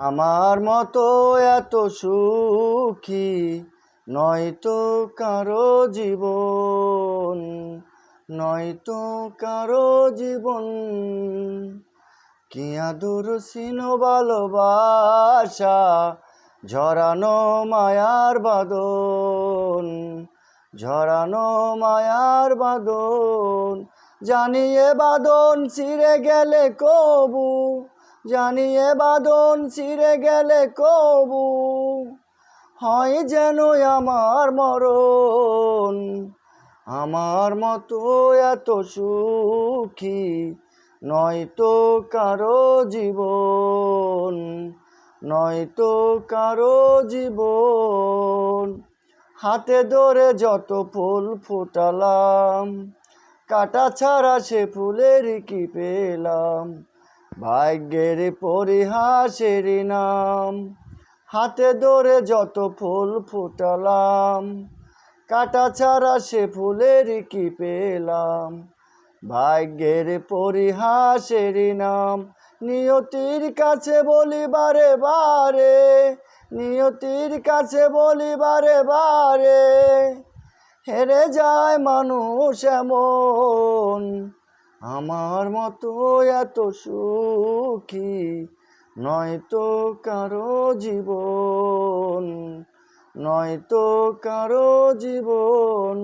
আমার মতো এত সুখী নয়তো কারও জীবন, নয়তো কারও জীবন। কি আদর সিন ভালোবাসা, ঝরানো মায়ার বাদন ঝরানো মায়ার বাদন জানিয়ে বাদন ছিঁড়ে গেলে কবু জানিয়ে বাদন ছিঁড়ে গেলে কবু, হয় যেন আমার মরণ। আমার মতো এত সুখী নয়তো কারও জীবন, নয়তো কারও জীবন। হাতে ধরে যত ফুল ফুটালাম, কাটা ছাড়া সে ফুলের কি পেলাম? ভাগ্যের পরিহাসের নাম। হাতে ধরে যত ফুল ফুটালাম, কাটা ছাড়া সে ফুলের কি পেলাম? ভাগ্যের পরিহাসের নাম, নিয়তির কাছে বলি বারে বারে, নিয়তির কাছে বলি বারে বারে। হেরে যায় মানুষ এমন আমার মতো এত সুখী নয়তো কারও জীবন, নয়তো কারও জীবন।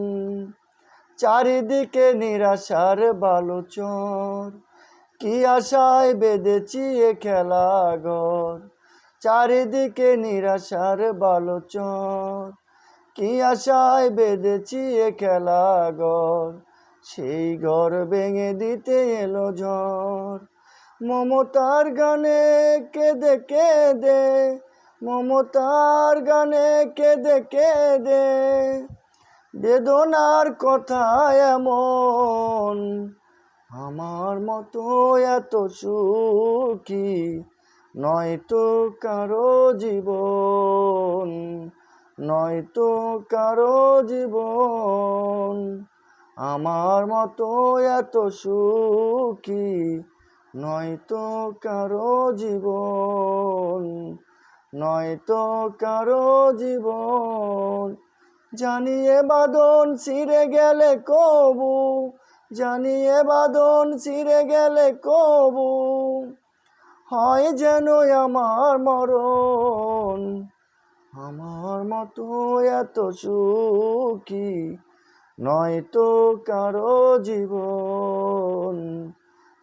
চারিদিকে নিরাশার বালুচর, কি আশায় বেঁধেছি এ খেলা ঘর চারিদিকে নিরাশার বালুচর, কি আশায় বেঁধেছি এ খেলা ঘর সেই ঘর ভেঙে দিতে এলো ঝড়। মমতার গানে কেঁদে কেঁদে, মমতার গানে কেঁদে কেঁদে। বেদনার কথা এমন, আমার মতো এত সুখী নয়তো কারও জীবন নয়তো কারও জীবন। আমার মতো এত সুখী নয়তো কারও জীবন নয়তো কারও জীবন। জানিয়ে বাদন ছিঁড়ে গেলে কবু জানিয়ে বাদন ছিঁড়ে গেলে কবু। হয় যেন আমার মরণ, আমার মতো এত সুখী নয়তো কারও জীবন,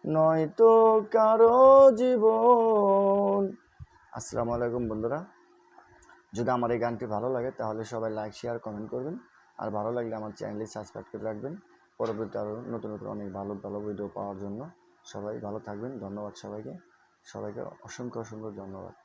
নয়তো কারও জীবন। আসসালামু আলাইকুম বন্ধুরা। যদি আমার এই গানটি ভালো লাগে, তাহলে সবাই লাইক শেয়ার কমেন্ট করবেন। আর ভালো লাগলে আমার চ্যানেলটি সাবস্ক্রাইব করে রাখবেন। পরবর্তী আরও নতুন নতুন অনেক ভালো ভালো ভিডিও পাওয়ার জন্য সবাই ভালো থাকবেন। ধন্যবাদ সবাইকে। সবাইকে অসংখ্য অসংখ্য ধন্যবাদ।